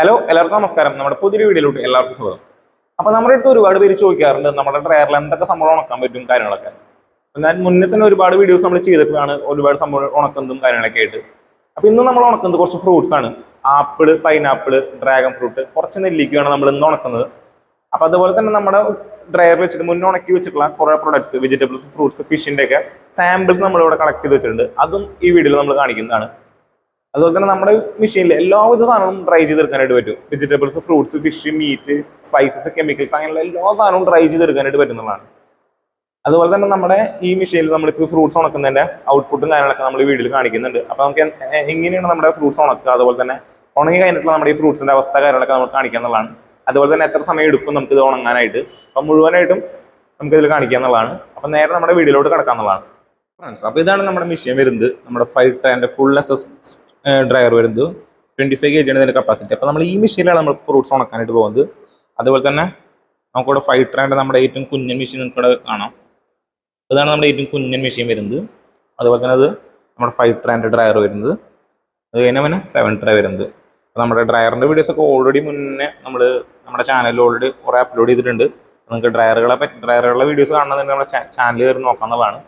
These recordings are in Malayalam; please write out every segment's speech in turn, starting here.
ഹലോ എല്ലാവർക്കും നമസ്കാരം. നമ്മുടെ പുതിയ വീഡിയോയിലോട്ട് എല്ലാവർക്കും സ്വാഗതം. അപ്പോൾ നമ്മുടെ അടുത്ത് ഒരുപാട് പേര് ചോദിക്കാറുണ്ട് നമ്മുടെ ഡ്രയറിൽ എന്തൊക്കെ സംഭവം ഉണക്കാൻ പറ്റും? കാര്യങ്ങളൊക്കെ. ഞാൻ മുന്നേ തന്നെ ഒരുപാട് വീഡിയോസ് നമ്മൾ ചെയ്തിട്ടാണ് ഒരുപാട് സംഭവം ഉണക്കുന്നതും കാര്യങ്ങളൊക്കെ ആയിട്ട്. അപ്പോൾ ഇന്ന് നമ്മൾ ഉണക്കുന്നത് കുറച്ച് ഫ്രൂട്ട്സ് ആണ്. ആപ്പിൾ പൈനാപ്പിൾ ഡ്രാഗൺ ഫ്രൂട്ട് കുറച്ച് നെല്ലിക്കുകയാണ് നമ്മൾ ഇന്ന് ഉണക്കുന്നത്. അപ്പോൾ അതുപോലെ തന്നെ നമ്മുടെ ഡ്രയർ വെച്ചിട്ട് മുന്നേ ഉണക്കി വെച്ചിട്ടുള്ള കുറേ പ്രൊഡക്ട്സ് വെജിറ്റബിൾസ് ഫ്രൂട്ട്സ് ഫിഷിന്റെ ഒക്കെ സാമ്പിൾസ് നമ്മളിവിടെ കളക്ട് ചെയ്ത് വെച്ചിട്ടുണ്ട്. അതും ഈ വീഡിയോയിൽ നമ്മൾ കാണിക്കുന്നതാണ്. അതുപോലെ തന്നെ നമ്മുടെ മെഷീനിൽ എല്ലാവിധ സാധനവും ഡ്രൈ ചെയ്തെടുക്കാനായിട്ട് പറ്റും. Vegetables fruits fish meat spices chemicals അങ്ങനെയുള്ള എല്ലാ സാധനവും ഡ്രൈ ചെയ്തെടുക്കാനായിട്ട് പറ്റുന്നതാണ്. അതുപോലെ തന്നെ നമ്മുടെ ഈ മെഷീനിൽ നമ്മളിപ്പോൾ ഫ്രൂട്ട്സ് ഉണക്കുന്നതിന്റെ ഔട്ട്പുട്ടും കാര്യങ്ങളൊക്കെ നമ്മൾ വീഡിയോയിൽ കാണിക്കുന്നുണ്ട്. അപ്പോൾ നമുക്ക് എങ്ങനെയാണ് നമ്മുടെ ഫ്രൂട്ട്സ് ഉണക്കുക? അതുപോലെ തന്നെ ഉണങ്ങി കഴിഞ്ഞിട്ടുള്ള നമ്മുടെ ഈ ഫ്രൂട്ട്സിന്റെ അവസ്ഥ കാര്യങ്ങളൊക്കെ നമുക്ക് കാണിക്കുക എന്നുള്ളതാണ്. അതുപോലെ തന്നെ എത്ര സമയം എടുക്കും നമുക്ക് ഇത് ഉണങ്ങാനായിട്ട്? അപ്പം മുഴുവനായിട്ടും നമുക്കിതിൽ കാണിക്കുക എന്നുള്ളതാണ്. അപ്പം നേരെ നമ്മുടെ വീഡിയോയിലോട്ട് കിടക്കാന്നുള്ളതാണ് ഫ്രണ്ട്സ് അപ്പോൾ ഇതാണ് നമ്മുടെ മെഷീൻ വരുന്നത്. നമ്മുടെ ഫൈവ് ടൈന്റെ ഫുൾ ഡ്രയർ വരുന്നത്. ട്വന്റി ഫൈവ് കെ ജിയാണ് ഇതിന്റെ കപ്പാസിറ്റി അപ്പോൾ നമ്മൾ ഈ മെഷീനിലാണ് നമ്മൾ ഫ്രൂട്ട്സ് ഉണക്കാനായിട്ട് പോകുന്നത്. അതുപോലെ തന്നെ നമുക്കിവിടെ ഫൈവ് നമ്മുടെ ഏറ്റവും കുഞ്ഞൻ മെഷീൻ നമുക്കിവിടെ കാണാം. ഇതാണ് നമ്മുടെ ഏറ്റവും കുഞ്ഞൻ മെഷീൻ വരുന്നത്. അതുപോലെ തന്നെ അത് നമ്മുടെ ഫൈവ് ട്രാന്റെ ഡ്രയർ വരുന്നത്. അത് കഴിഞ്ഞാൽ പിന്നെ സെവൻ ട്രേ വരുന്നത്. അപ്പോൾ നമ്മുടെ ഡ്രയറിന്റെ വീഡിയോസ് ഒക്കെ ഓൾറെഡി മുന്നേ നമ്മൾ നമ്മുടെ ചാനലിൽ ഓൾറെഡി കുറേ അപ്ലോഡ് ചെയ്തിട്ടുണ്ട്. നിങ്ങൾക്ക് ഡ്രയറുകളെ പറ്റി ഡ്രയറുകളുടെ വീഡിയോസ് കാണുന്നതിന് നമ്മുടെ ചാനൽ കയറി നോക്കാവുന്നതാണ്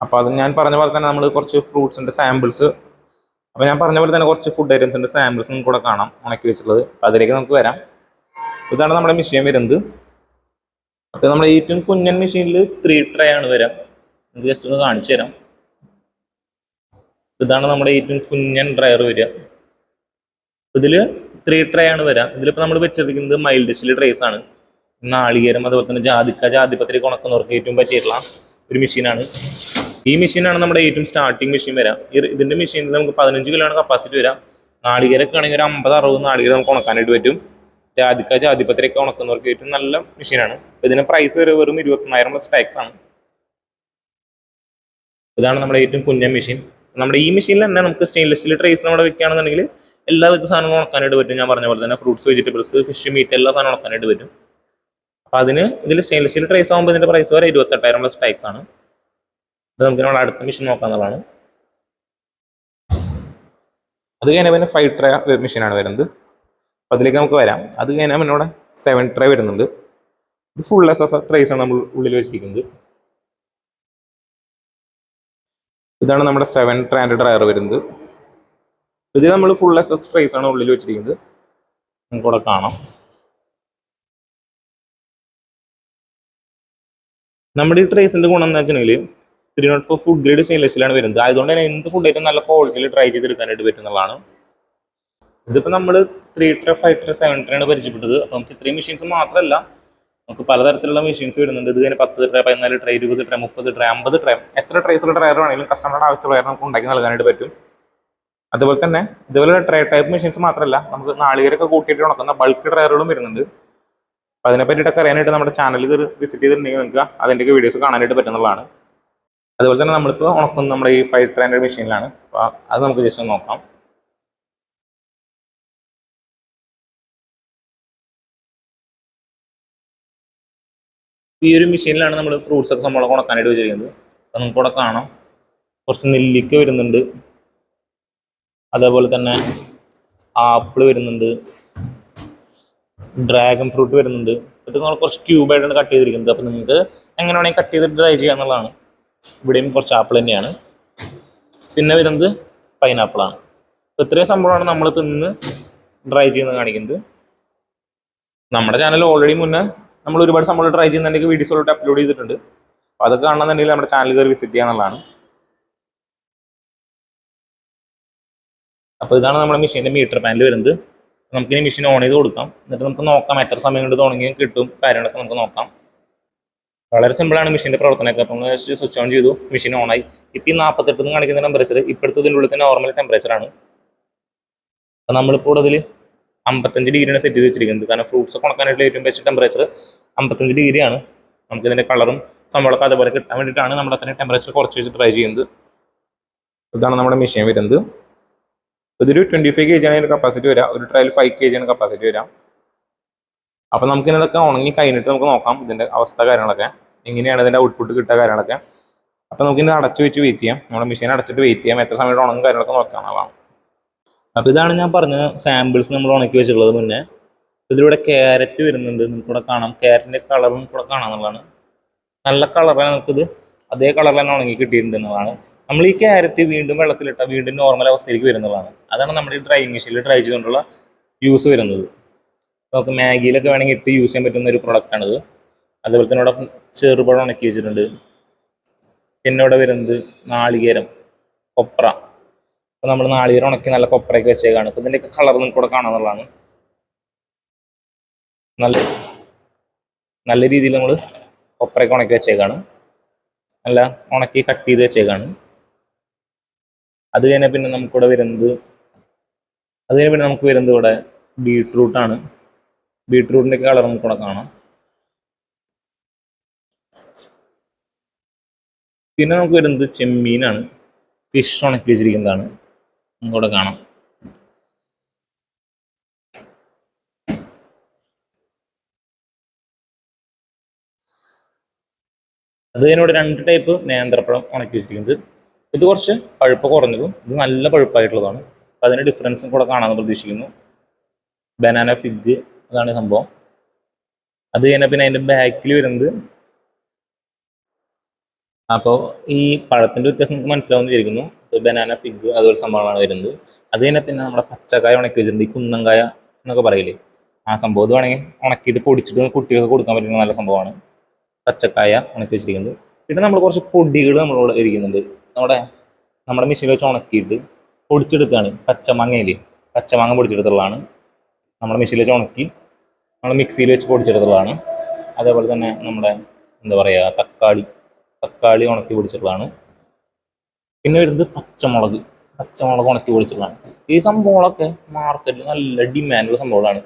അപ്പോൾ അത് ഞാൻ പറഞ്ഞ പോലെ തന്നെ നമ്മൾ കുറച്ച് ഫ്രൂട്ട്സിന്റെ സാമ്പിൾസ് അപ്പോൾ ഞാൻ പറഞ്ഞ പോലെ തന്നെ കുറച്ച് ഫുഡ് ഐറ്റംസിന്റെ സാമ്പിൾസ് കൂടെ കാണാം ഉണക്കി വെച്ചിട്ടുള്ളത്. അപ്പോൾ അതിലേക്ക് നമുക്ക് വരാം. ഇതാണ് നമ്മുടെ മെഷീൻ വരുന്നത്. അപ്പോൾ നമ്മുടെ ഏറ്റവും കുഞ്ഞൻ മെഷീനിൽ ത്രീ ട്രേ ആണ് വരാം. നമുക്ക് ജസ്റ്റ് ഒന്ന് കാണിച്ചു തരാം. ഇതാണ് നമ്മുടെ ഏറ്റവും കുഞ്ഞൻ ഡ്രയർ വരിക ഇതിൽ ത്രീ ട്രേ ആണ് വരാം. ഇതിലിപ്പോൾ നമ്മൾ വെച്ചിരിക്കുന്നത് മൈൽഡ് ഡിഷിൽ ട്രേസ് ആണ്. നാളികേരം അതുപോലെ തന്നെ ജാതിക്ക ജാതിപത്രി ഉണക്കുന്നവർക്ക് ഏറ്റവും പറ്റിയിട്ടുള്ള ഒരു മെഷീനാണ് ഈ മെഷീനാണ് നമ്മുടെ ഏറ്റവും സ്റ്റാർട്ടിങ് മെഷീൻ വരാം. ഇതിന്റെ മെഷീനിൽ നമുക്ക് പതിനഞ്ച് കിലോ ആണ് കപ്പാസിറ്റി വരാം. നാളികേരൊക്കെ ആണെങ്കിൽ ഒരു അമ്പത് അറുപത് നാളികേര നമുക്ക് ഉണക്കാനായിട്ട് പറ്റും. ജാതിക്ക ജാതിപത്രിയൊക്കെ ഉണക്കുന്നവർക്ക് ഏറ്റവും നല്ല മെഷീനാണ് ഇതിന് പ്രൈസ് വരെ വെറും ഇരുപത്തിനായിരം പ്ലസ് ടാക്സ് ആണ്. ഇതാണ് നമ്മുടെ ഏറ്റവും കുഞ്ഞ മെഷീൻ നമ്മുടെ ഈ മെഷീനിൽ തന്നെ നമുക്ക് സ്റ്റെയിൻലെസ് സ്റ്റീൽ ട്രേസ് നമ്മുടെ വെക്കുകയാണെന്നുണ്ടെങ്കിൽ എല്ലാ വിധ സാധനങ്ങളും ഉണക്കാനായിട്ട് പറ്റും. ഞാൻ പറഞ്ഞ പോലെ തന്നെ ഫ്രൂട്ട്സ് വെജിറ്റബിൾസ് ഫിഷ് മീറ്റ് എല്ലാ സാധനവും ഉണക്കാനായിട്ട് പറ്റും. അപ്പോൾ അതിന് ഇതിൽ സ്റ്റെയിൻലെസ് സ്റ്റീൽ ട്രേസ് ആകുമ്പോൾ ഇതിന്റെ പ്രൈസ് വരെ ഇരുപത്തെട്ടായിരം പ്ലസ് ടാക്സ് ആണ്. അത് നമുക്ക് നമ്മുടെ അടുത്ത മെഷീൻ നോക്കാന്നുള്ളതാണ് അത് കഴിഞ്ഞാൽ പിന്നെ ഫൈവ് ട്രേ മെഷീനാണ് വരുന്നത്. അതിലേക്ക് നമുക്ക് വരാം. അത് കഴിഞ്ഞാൽ പിന്നെ സെവൻ ട്രേ വരുന്നുണ്ട്. ഇത് ഫുൾ എസ് എസ് ട്രേസ് ആണ് നമ്മൾ ഉള്ളിൽ വെച്ചിരിക്കുന്നത്. ഇതാണ് നമ്മുടെ സെവൻ ട്രാൻഡ് ഡ്രയർ വരുന്നത്. ഇത് നമ്മൾ ഫുൾ എസ് എസ് ട്രേസ് ആണ് ഉള്ളിൽ വെച്ചിരിക്കുന്നത്. നമുക്ക് ഇവിടെ കാണാം. നമ്മുടെ ഈ ട്രേസിന്റെ ഗുണം എന്ന് വെച്ചിട്ടുണ്ടെങ്കിൽ three naught four food grade സ്റ്റെയിൻലെസ്സിലാണ് വരുന്നത്. അതുകൊണ്ട് തന്നെ എന്ത് ഫുഡ് ഐറ്റം നല്ല ക്വാളിറ്റിയിൽ ട്രൈ ചെയ്തെടുക്കാനായിട്ട് പറ്റുന്നതാണ്. ഇതിപ്പോൾ നമ്മൾ three tray five tray seven ആണ് പരിചയപ്പെട്ടത്. അപ്പോൾ നമുക്ക് ഇത്രയും മെഷീൻസ് മാത്രമല്ല നമുക്ക് പലതരത്തിലുള്ള മെഷീൻസ് വരുന്നുണ്ട്. ഇത് കഴിഞ്ഞ് പത്ത് ട്രേ പതിനാല് ട്രേ ഇരുപത് ട്രേ മുപ്പത് ട്രേ അമ്പത് ട്രേ എത്ര ട്രേസുള്ള ട്രയർ വേണമെങ്കിലും കസ്റ്റമറുടെ ആവശ്യമുള്ള നമുക്ക് ഉണ്ടാക്കി നൽകാനായിട്ട് പറ്റും. അതുപോലെ തന്നെ ഇതുപോലെ ട്രേ ടൈപ്പ് മെഷീൻസ് മാത്രമല്ല നമുക്ക് നാളികേരൊക്കെ കൂട്ടിയിട്ട് ഉണക്കുന്ന ബൾക്ക് ട്രയറുകളും വരുന്നുണ്ട്. അപ്പോൾ അതിനെ പറ്റിയിട്ടൊക്കെ അറിയാനായിട്ട് നമ്മുടെ ചാനൽ വിസിറ്റ് ചെയ്തിട്ടുണ്ടെങ്കിൽ നിങ്ങൾക്ക് അതിന്റെയൊക്കെ വീഡിയോസ് കാണാനായിട്ട് പറ്റുന്നതാണ്. അതുപോലെ തന്നെ നമ്മളിപ്പോൾ ഉണക്കുന്ന നമ്മുടെ ഈ ഫൈവ് ഹൺഡ്രഡ് മെഷീനിലാണ് അപ്പോൾ അത് നമുക്ക് ജസ്റ്റ് ഒന്ന് നോക്കാം. ഈ ഒരു മെഷീനിലാണ് നമ്മൾ ഫ്രൂട്ട്സ് ഒക്കെ നമ്മളെ ഉണക്കാനായിട്ട് വെച്ചിരിക്കുന്നത്. അപ്പോൾ നമുക്ക് ഇവിടെ കാണാം. കുറച്ച് നെല്ലിക്ക വരുന്നുണ്ട്. അതേപോലെ തന്നെ ആപ്പിൾ വരുന്നുണ്ട്. ഡ്രാഗൺ ഫ്രൂട്ട് വരുന്നുണ്ട്. ഇത് നമ്മൾ കുറച്ച് ക്യൂബായിട്ടാണ് കട്ട് ചെയ്തിരിക്കുന്നത്. അപ്പോൾ നിങ്ങൾക്ക് എങ്ങനെ വേണമെങ്കിൽ കട്ട് ചെയ്തിട്ട് ട്രൈ ചെയ്യാന്നുള്ളതാണ് ഇവിടെയും കുറച്ച് ആപ്പിൾ തന്നെയാണ്. പിന്നെ വരുന്നത് പൈനാപ്പിളാണ് അപ്പോൾ ഇത്രയും സംഭവമാണ് നമ്മൾ ഇന്ന് ഡ്രൈ ചെയ്യുന്നത് കാണിക്കുന്നത്. നമ്മുടെ ചാനൽ ഓൾറെഡി മുന്നേ നമ്മൾ ഒരുപാട് സംഭവം ട്രൈ ചെയ്യുന്നുണ്ടെങ്കിൽ വീഡിയോസിലോട്ട് അപ്ലോഡ് ചെയ്തിട്ടുണ്ട്. അപ്പോൾ അതൊക്കെ കാണണമെന്നുണ്ടെങ്കിൽ നമ്മുടെ ചാനൽ കയറി വിസിറ്റ് ചെയ്യാന്നുള്ളതാണ് അപ്പോൾ ഇതാണ് നമ്മുടെ മെഷീന്റെ മീറ്റർ പാനൽ വരുന്നത്. നമുക്കിനി മെഷീൻ ഓൺ ചെയ്ത് കൊടുക്കാം. എന്നിട്ട് നമുക്ക് നോക്കാം എത്ര സമയം കൊണ്ട് തുടങ്ങിയും കിട്ടും കാര്യങ്ങളൊക്കെ നമുക്ക് നോക്കാം. വളരെ സിമ്പിളാണ് മെഷീന്റെ പ്രവർത്തനമൊക്കെ. അപ്പോൾ നമ്മൾ സ്വിച്ച് ഓൺ ചെയ്തു. മെഷീൻ ഓണായി ഇപ്പം ഈ നാൽപ്പത്തെട്ട് കാണിക്കുന്ന ടെമ്പറേച്ചർ ഇപ്പോഴത്തെ ഇതിന്റെ ഉള്ളിൽ നോർമൽ ടെമ്പറേച്ചറാണ് അപ്പോൾ നമ്മളിപ്പോൾ അതിൽ അമ്പത്തഞ്ച് ഡിഗ്രിയാണ് സെറ്റ് ചെയ്ത് വെച്ചിരിക്കുന്നത്. കാരണം ഫ്രൂട്ട്സ് ഒക്കെ ഉണക്കാനായിട്ടുള്ള ഏറ്റവും ബെസ്റ്റ് ടെമ്പറേച്ചർ അമ്പത്തഞ്ച് ഡിഗ്രിയാണ് നമുക്ക് ഇതിന്റെ കളറും സംഭവമൊക്കെ അതുപോലെ കിട്ടാൻ വേണ്ടിയിട്ടാണ് നമ്മൾ അത്രയും ടെമ്പറേച്ചർ കുറച്ച് വെച്ച് ട്രൈ ചെയ്യുന്നത്. ഇതാണ് നമ്മുടെ മെഷീൻ വരുന്നത്. ഇതൊരു ട്വന്റി ഫൈവ് കെ ജി ആണ് കപ്പാസിറ്റി വരാം. ഒരു ട്രയൽ ഫൈവ് കെ ജി ആണ് കപ്പാസിറ്റി വരാം. അപ്പോൾ നമുക്ക് ഇതൊക്കെ ഉണങ്ങി കഴിഞ്ഞിട്ട് നമുക്ക് നോക്കാം ഇതിന്റെ അവസ്ഥ കാര്യങ്ങളൊക്കെ. എങ്ങനെയാണ് ഇതിന്റെ ഔട്ട്പുട്ട് കിട്ടുക കാര്യങ്ങളൊക്കെ. അപ്പോൾ നമുക്ക് ഇന്ന് അടച്ചു വെച്ച് വെയിറ്റ് ചെയ്യാം. നമ്മുടെ മെഷീൻ അടച്ചിട്ട് വെയിറ്റ് ചെയ്യാം. എത്ര സമയത്ത് ഉണങ്ങും കാര്യങ്ങളൊക്കെ നോക്കാം. അതാണ് അപ്പോൾ ഇതാണ് ഞാൻ പറഞ്ഞ സാമ്പിൾസ് നമ്മൾ ഉണക്കി വെച്ചിട്ടുള്ളത് മുന്നേ. ഇതിലൂടെ ക്യാരറ്റ് വരുന്നുണ്ട്. നമുക്ക് ഇവിടെ കാണാം. ക്യാരറ്റിന്റെ കളറും കൂടെ കാണാമെന്നുള്ളതാണ് നല്ല കളറാണ് നമുക്കിത്. അതേ കളറിൽ തന്നെ ഉണങ്ങി കിട്ടിയിട്ടുണ്ട് എന്നുള്ളതാണ്. നമ്മൾ ഈ ക്യാരറ്റ് വീണ്ടും വെള്ളത്തിലിട്ട വീണ്ടും നോർമൽ അവസ്ഥയിലേക്ക് വരുന്നതാണ് അതാണ് നമ്മുടെ ഈ ഡ്രൈ മെഷീനിൽ ഡ്രൈ ചെയ്തുകൊണ്ടുള്ള യൂസ് വരുന്നത്. നമുക്ക് മാഗിയിലൊക്കെ വേണമെങ്കിൽ ഇട്ട് യൂസ് ചെയ്യാൻ പറ്റുന്ന ഒരു പ്രൊഡക്റ്റാണിത് അതുപോലെ തന്നെ ഇവിടെ ചെറുപഴം ഉണക്കി വെച്ചിട്ടുണ്ട്. പിന്നെ ഇവിടെ വരുന്നത് നാളികേരം കൊപ്ര. അപ്പോൾ നമ്മൾ നാളികേരം ഉണക്കി നല്ല കൊപ്രയൊക്കെ വെച്ചേക്കാണ്. അപ്പോൾ ഇതിന്റെയൊക്കെ കളർ നിങ്ങൾക്ക് ഇവിടെ കാണാമെന്നുള്ളതാണ് നല്ല നല്ല രീതിയിൽ നമ്മൾ കൊപ്രയൊക്കെ ഉണക്കി വെച്ചേക്കാണ്. നല്ല ഉണക്കി കട്ട് ചെയ്ത് വെച്ചേക്കാണ്. അത് കഴിഞ്ഞാൽ പിന്നെ നമുക്കിവിടെ വരുന്നത് അത് കഴിഞ്ഞാൽ പിന്നെ നമുക്ക് വരുന്നത് ഇവിടെ ബീട്രൂട്ടാണ് ബീട്രൂട്ടിന്റെയൊക്കെ കളർ നമുക്കിവിടെ കാണാം. പിന്നെ നമുക്ക് വരുന്നത് ചെമ്മീനാണ്. ഫിഷ് ഉണക്കി വെച്ചിരിക്കുന്നതാണ്. നമുക്കവിടെ കാണാം. അത് അതിനോട് രണ്ട് ടൈപ്പ് നേന്ത്രപ്പഴം ഉണക്കി വെച്ചിരിക്കുന്നത്. ഇത് കുറച്ച് പഴുപ്പ് കുറഞ്ഞതും ഇത് നല്ല പഴുപ്പായിട്ടുള്ളതാണ്. അപ്പം അതിന്റെ ഡിഫറൻസും കൂടെ കാണാമെന്ന് പ്രതീക്ഷിക്കുന്നു. ബനാന ഫിഗ് അതാണ് സംഭവം. അത് കഴിഞ്ഞാൽ പിന്നെ അതിന്റെ ബാക്കിൽ വരുന്നത് അപ്പോൾ ഈ പഴത്തിന്റെ വ്യത്യാസം നമുക്ക് മനസ്സിലാവുന്ന വിചാരിക്കുന്നു ബനാന ഫിഗ് അതുപോലെ സംഭവമാണ് വരുന്നത്. അത് കഴിഞ്ഞാൽ പിന്നെ നമ്മുടെ പച്ചക്കായ ഉണക്കി വെച്ചിട്ടുണ്ട്. ഈ കുന്നങ്കായ എന്നൊക്കെ പറയില്ലേ? ആ സംഭവം വേണമെങ്കിൽ ഉണക്കിയിട്ട് പൊടിച്ചിട്ട് കുട്ടികൾക്ക് കൊടുക്കാൻ പറ്റുന്ന നല്ല സംഭവമാണ്. പച്ചക്കായ ഉണക്കി വെച്ചിരിക്കുന്നത്. പിന്നെ നമ്മൾ കുറച്ച് പൊടികൾ നമ്മളിവിടെ ഇരിക്കുന്നുണ്ട്. നമ്മുടെ നമ്മുടെ മെഷീനിൽ വെച്ച് ഉണക്കിയിട്ട് പൊടിച്ചെടുത്താണ് പച്ചമാങ്ങയിൽ പച്ചമാങ്ങ പൊടിച്ചെടുത്തുള്ളതാണ് നമ്മുടെ മെഷീനിൽ വെച്ച് ഉണക്കി നമ്മൾ മിക്സിയിൽ വെച്ച് പൊടിച്ചെടുത്തുള്ളതാണ് അതേപോലെ തന്നെ നമ്മുടെ എന്താ പറയുക തക്കാളി തക്കാളി ഉണക്കി പൊടിച്ചിട്ടുള്ളതാണ്. പിന്നെ വരുന്നത് പച്ചമുളക്. പച്ചമുളക് ഉണക്കി പൊടിച്ചിട്ടുള്ളതാണ്. ഈ സംഭവങ്ങളൊക്കെ മാർക്കറ്റിൽ നല്ല ഡിമാൻഡുള്ള സംഭവങ്ങളാണ്.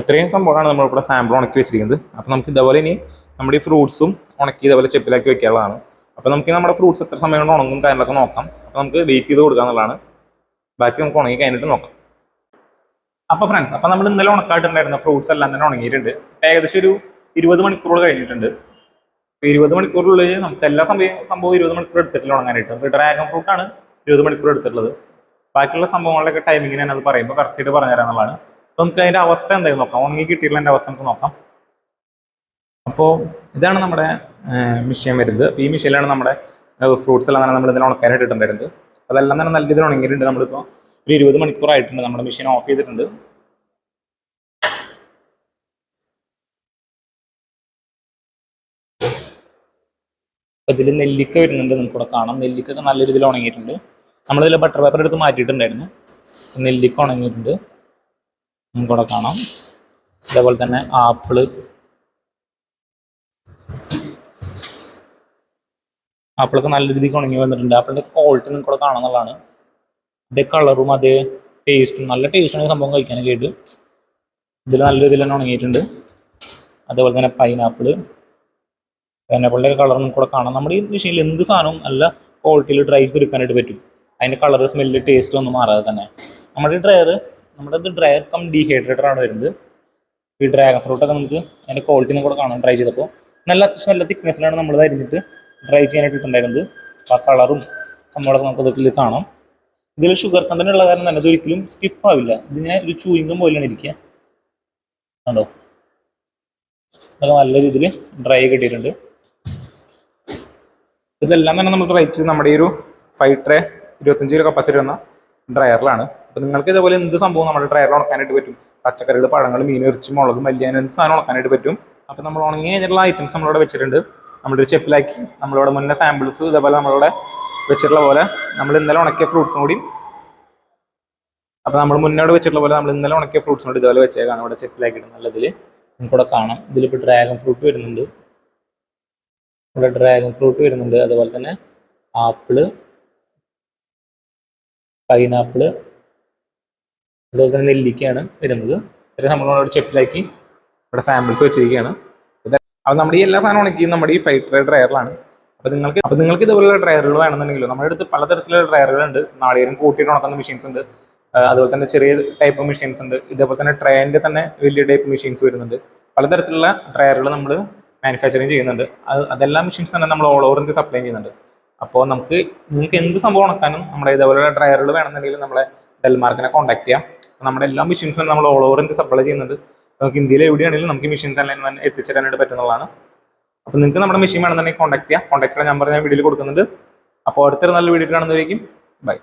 ഇത്രയും സംഭവമാണ് നമ്മളിവിടെ സാമ്പിൾ ഉണക്കി വെച്ചിരിക്കുന്നത്. അപ്പോൾ നമുക്ക് ഇതേപോലെ ഇനി നമ്മുടെ ഈ ഫ്രൂട്ട്സും ഉണക്കി ഇതേപോലെ ചെപ്പിലാക്കി വെക്കാനുള്ളതാണ്. അപ്പോൾ നമുക്ക് നമ്മുടെ ഫ്രൂട്ട്സ് എത്ര സമയം കൊണ്ട് ഉണങ്ങും കാര്യങ്ങളൊക്കെ നോക്കാം. അപ്പോൾ നമുക്ക് വെയിറ്റ് ചെയ്ത് കൊടുക്കുക എന്നുള്ളതാണ്. ബാക്കി നമുക്ക് ഉണങ്ങി കഴിഞ്ഞിട്ട് നോക്കാം. അപ്പോൾ ഫ്രണ്ട്സ് അപ്പോൾ നമ്മൾ ഇന്നലെ ഉണക്കായിട്ടുണ്ടായിരുന്ന ഫ്രൂട്ട്സ് എല്ലാം തന്നെ ഉണങ്ങിയിട്ടുണ്ട്. ഏകദേശം ഒരു ഇരുപത് മണിക്കൂർ കഴിഞ്ഞിട്ടുണ്ട്. ഇരുപത് മണിക്കൂറിനുള്ളിൽ നമുക്ക് എല്ലാ സംഭവം സംഭവം ഇരുപത് മണിക്കൂർ എടുത്തിട്ടില്ല ഉണങ്ങാനായിട്ട്. ഡ്രാഗൺ ഫ്രൂട്ടാണ് ഇരുപത് മണിക്കൂർ എടുത്തിട്ടുള്ളത്. ബാക്കിയുള്ള സംഭവങ്ങളിലൊക്കെ ഞാൻ അത് പറയുമ്പോൾ കറക്റ്റായിട്ട് പറഞ്ഞുതരാന്നുള്ളതാണ് അപ്പോൾ നമുക്ക് അതിന്റെ അവസ്ഥ എന്തായാലും നോക്കാം. ഉണങ്ങി കിട്ടിയിട്ടുള്ള എന്റെ അവസ്ഥ നമുക്ക് നോക്കാം. അപ്പോൾ ഇതാണ് നമ്മുടെ മിഷ്യൻ വരുന്നത്. അപ്പോൾ ഈ മിഷ്യനിലാണ് നമ്മുടെ ഫ്രൂട്ട്സ് എല്ലാം നമ്മൾ ഇതിൽ ഉണക്കാനായിട്ട് ഇട്ടുണ്ടായിരുന്നത് അതെല്ലാം തന്നെ നല്ല രീതിയിൽ ഉണങ്ങിയിട്ടുണ്ട്. നമ്മളിപ്പോൾ ഒരു ഇരുപത് മണിക്കൂറായിട്ടുണ്ട്. നമ്മുടെ മെഷീൻ ഓഫ് ചെയ്തിട്ടുണ്ട്. ഇതിൽ നെല്ലിക്ക വരുന്നുണ്ട് നമുക്കിവിടെ കാണാം. നെല്ലിക്ക ഒക്കെ നല്ല രീതിയിൽ ഉണങ്ങിയിട്ടുണ്ട്. നമ്മളിതിൽ ബട്ടർ പേപ്പർ എടുത്ത് മാറ്റിയിട്ടുണ്ടായിരുന്നു. നെല്ലിക്ക ഉണങ്ങിയിട്ടുണ്ട്. നമുക്കിവിടെ കാണാം. അതേപോലെ തന്നെ ആപ്പിൾ. ആപ്പിളൊക്കെ നല്ല രീതിക്ക് ഉണങ്ങി വന്നിട്ടുണ്ട്. ആപ്പിളിന്റെ ക്വാളിറ്റി നിങ്ങൾക്ക് ഇവിടെ കാണാന്നുള്ളതാണ് അതേ കളറും അതേ ടേസ്റ്റും നല്ല ടേസ്റ്റാണ് സംഭവം കഴിക്കാനൊക്കെ ആയിട്ട് ഇതിൽ നല്ല രീതിയിൽ തന്നെ ഉണങ്ങിയിട്ടുണ്ട്. അതേപോലെ തന്നെ പൈനാപ്പിൾ പൈനാപ്പിളിന്റെ പിള്ളേർ കളറും കൂടെ കാണാം. നമ്മുടെ ഈ മെഷീനിൽ എന്ത് സാധനവും നല്ല ക്വാളിറ്റിയിൽ ഡ്രൈ ചെയ്തെടുക്കാനായിട്ട് പറ്റും. അതിന്റെ കളർ സ്മെല്ല് ടേസ്റ്റ് ഒന്നും മാറാതെ തന്നെ. നമ്മുടെ ഈ ഡ്രയർ നമ്മുടെ ഇത് ഡ്രയർ കം ഡീഹൈഡ്രേറ്റർ ആണ് വരുന്നത്. ഈ ഡ്രാഗൺ ഫ്രൂട്ടൊക്കെ നമുക്ക് അതിന്റെ ക്വാളിറ്റി കൂടെ കാണാം ഡ്രൈ ചെയ്തപ്പോൾ നല്ല അത്യാവശ്യം നല്ല തിക്നെസ്സിലാണ് നമ്മൾ അരിഞ്ഞിട്ട് ഡ്രൈ ചെയ്യാനായിട്ട് ഇട്ടുണ്ടായിരുന്നത്. ആ കളറും സംഭവമൊക്കെ നമുക്ക് ഇതൊക്കെ കാണാം. ഇതിൽ ഷുഗർ കണ്ടന്റ് ഉള്ള കാരണം തന്നെ ഇതൊരിക്കലും സ്റ്റിഫ് ആവില്ല. ഇതിങ്ങനെ ഒരു ചൂയിങ്കം പോലെയാണ് ഇരിക്കുക. കണ്ടോ? അതൊക്കെ നല്ല രീതിയിൽ ഡ്രൈ കിട്ടിയിട്ടുണ്ട്. ഇതെല്ലാം തന്നെ നമ്മൾ റേറ്റ് നമ്മുടെ ഈ ഒരു ഫൈവ് ട്രേ ഇരുപത്തഞ്ച് കിലോ കപ്പാസിറ്റി വന്ന ഡ്രയറിലാണ് അപ്പോൾ നിങ്ങൾക്ക് ഇതേപോലെ എന്ത് സംഭവം നമ്മുടെ ഡ്രയറിൽ ഉണക്കാനായിട്ട് പറ്റും? പച്ചക്കറികൾ പഴങ്ങൾ മീൻ ഇറച്ചി മുളക് മല്ലിയാൻ എന്ത് സാധനം ഉണക്കാനായിട്ട് പറ്റും? അപ്പോൾ നമ്മൾ ഉണങ്ങി കഴിഞ്ഞിട്ടുള്ള ഐറ്റംസ് നമ്മളിവിടെ വെച്ചിട്ടുണ്ട്. നമ്മുടെ ഒരു ചെപ്പിലാക്കി നമ്മളിവിടെ മുന്നേ സാമ്പിൾസ് ഇതേപോലെ നമ്മളിവിടെ വെച്ചിട്ടുള്ള പോലെ നമ്മൾ ഇന്നലെ ഉണക്കിയ ഫ്രൂട്ട്സും കൂടി അപ്പോൾ നമ്മൾ മുന്നോട്ട് വെച്ചിട്ടുള്ള പോലെ നമ്മൾ ഇന്നലെ ഉണക്കിയ ഫ്രൂട്ട്സും കൂടി ഇതേപോലെ വെച്ചേക്കാണ് ഇവിടെ ചെപ്പിലാക്കിയിട്ട്. നല്ലതിൽ നമുക്കിവിടെ കാണാം. ഇതിലിപ്പോൾ ഡ്രാഗൺ ഫ്രൂട്ട് വരുന്നുണ്ട്. ഇവിടെ ഡ്രാഗൺ ഫ്രൂട്ട് വരുന്നുണ്ട്. അതുപോലെ തന്നെ ആപ്പിൾ പൈനാപ്പിൾ അതുപോലെ തന്നെ നെല്ലിക്കയാണ് വരുന്നത്. ഇത്രയും നമ്മളോട് ചെപ്പിലാക്കി ഇവിടെ സാമ്പിൾസ് വെച്ചിരിക്കുകയാണ്. അപ്പം അപ്പോൾ നമ്മുടെ ഈ എല്ലാ സാധനവും ഉണക്കി നമ്മുടെ ഈ ഫൈവ് ട്രേ ഡ്രയറിലാണ് അപ്പോൾ നിങ്ങൾക്ക് അപ്പോൾ നിങ്ങൾക്ക് ഇതുപോലുള്ള ഡ്രയറുകൾ വേണമെന്നുണ്ടെങ്കിൽ നമ്മുടെ അടുത്ത് പലതരത്തിലുള്ള ഡ്രയറുകളുണ്ട് നാളികേരം കൂട്ടിയിട്ട് ഉണക്കുന്ന മെഷീൻസ് ഉണ്ട്. അതുപോലെ തന്നെ ചെറിയ ടൈപ്പ് മെഷീൻസ് ഉണ്ട്. ഇതേപോലെ തന്നെ ട്രേന്റെ തന്നെ വലിയ ടൈപ്പ് മെഷീൻസ് വരുന്നുണ്ട്. പലതരത്തിലുള്ള ഡ്രയറുകൾ നമ്മൾ മാനുഫാക്ചറിങ് ചെയ്യുന്നുണ്ട്. അത് അതെല്ലാം മെഷീൻസ് തന്നെ നമ്മൾ ഓൾ ഓവർ ഇന്ത്യ സപ്ലൈ ചെയ്യുന്നുണ്ട്. അപ്പോൾ നമുക്ക് നിങ്ങൾക്ക് എന്ത് സംഭവം ഉണക്കാനും നമ്മുടെ ഇതേപോലെ ഡ്രയറുകൾ വേണമെന്നുണ്ടെങ്കിൽ നമ്മളെ ഡെൽമാർക്കിനെ കോൺടാക്ട് ചെയ്യാം. നമ്മുടെ എല്ലാ മെഷീൻസും നമ്മൾ ഓൾ ഓവർ ഇന്ത്യ സപ്ലൈ ചെയ്യുന്നുണ്ട്. നമുക്ക് ഇന്ത്യയിൽ എവിടെയാണെങ്കിലും നമുക്ക് എല്ലാം തന്നെ എത്തിച്ചേരാനായിട്ട് പറ്റുന്നതാണ്. അപ്പോൾ നിങ്ങൾക്ക് നമ്മുടെ മെഷീൻ വേണമെന്നുണ്ടെങ്കിൽ കോൺടാക്ട് ചെയ്യാം. കോൺടാക്ട് നമ്പർ ഞാൻ വീഡിയോയിൽ കൊടുക്കുന്നുണ്ട്. അപ്പോൾ അടുത്തൊരു നല്ല വീഡിയോ കാണുന്നതായിരിക്കും ബൈ